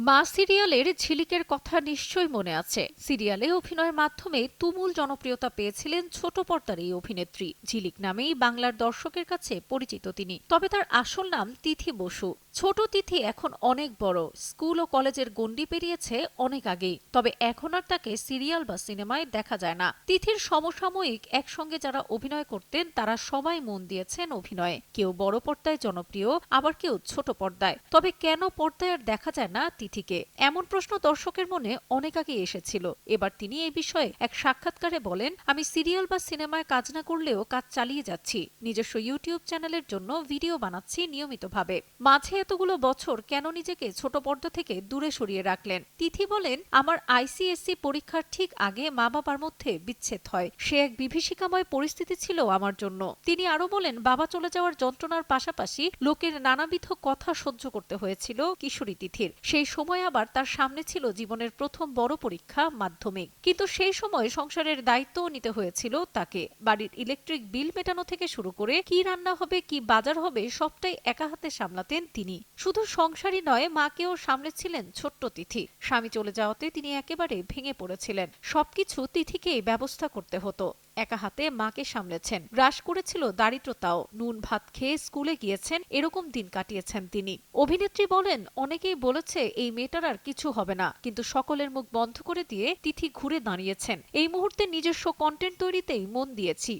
মা সিরিয়ালের ঝিলিকের কথা নিশ্চয়ই মনে আছে। সিরিয়ালে অভিনয়ের মাধ্যমে তুমুল জনপ্রিয়তা পেয়েছিলেন ছোট পর্দার এই অভিনেত্রী। ঝিলিক নামেই বাংলার দর্শকের কাছে পরিচিত তিনি। তবে তার আসল নাম তিথি বসু। ছোট তিথি এখন অনেক বড়। স্কুল ও কলেজের গণ্ডি পেরিয়েছে অনেক আগেই। তবে এখন আর তাকে সিরিয়াল বা সিনেমায় দেখা যায় না। তিথির সমসাময়িক একসঙ্গে যারা অভিনয় করতেন, তারা সবাই মন দিয়েছেন অভিনয়ে। কেউ বড় পর্দায় জনপ্রিয়, আবার কেউ ছোট পর্দায়। তবে কেন পর্দায় আর দেখা যায় না তিথিকে এমন প্রশ্ন দর্শকের মনে অনেক আগে এসেছিল। এবার তিনি এই বিষয়ে এক সাক্ষাৎকারে বলেন, আমি সিরিয়াল বা সিনেমায় কাজ না করলেও কাজ চালিয়ে যাচ্ছি। নিজস্ব ইউটিউব চ্যানেলের জন্য ভিডিও বানাচ্ছি নিয়মিতভাবে। মাঝে এতগুলো বছর কেন নিজেকে ছোট পর্দা থেকে দূরে সরিয়ে রাখলেন? তিথি বলেন, আমার আইসিএসসি পরীক্ষার ঠিক আগে মা বাবার মধ্যে বিচ্ছেদ হয়। সে এক বিভীষিকাময় পরিস্থিতি ছিল আমার জন্য। তিনি আরও বলেন, বাবা চলে যাওয়ার যন্ত্রণার পাশাপাশি লোকের নানাবিধ কথা সহ্য করতে হয়েছিল কিশোরী তিথির। সেই সময় আবার তার সামনে ছিল জীবনের প্রথম বড় পরীক্ষা মাধ্যমিক। কিন্তু সেই সময় সংসারের দায়িত্বও নিতে হয়েছিল তাকে। বাড়ির ইলেকট্রিক বিল মেটানো থেকে শুরু করে কি রান্না হবে, কি বাজার হবে, সবটাই একা হাতে সামলাতেন তিনি। শুধু সংসারই নয়, মাকেও সামলেছিলেন ছোট্ট তিথি। স্বামী চলে যাওয়াতে তিনি একেবারে ভেঙে পড়েছিলেন। সবকিছু তিথিকেই ব্যবস্থা করতে হতো। একা হাতে মাকে সামলেছেন। গ্রাস করেছিল দারিদ্রতাও। নুন, ভাত খেয়ে স্কুলে গিয়েছেন, এরকম দিন কাটিয়েছেন তিনি। অভিনেত্রী বলেন, অনেকেই বলেছে এই মেয়েটার আর কিছু হবে না, কিন্তু সকলের মুখ বন্ধ করে দিয়ে তিথি ঘুরে দাঁড়িয়েছেন। এই মুহূর্তে নিজস্ব কন্টেন্ট তৈরিতেই মন দিয়েছি।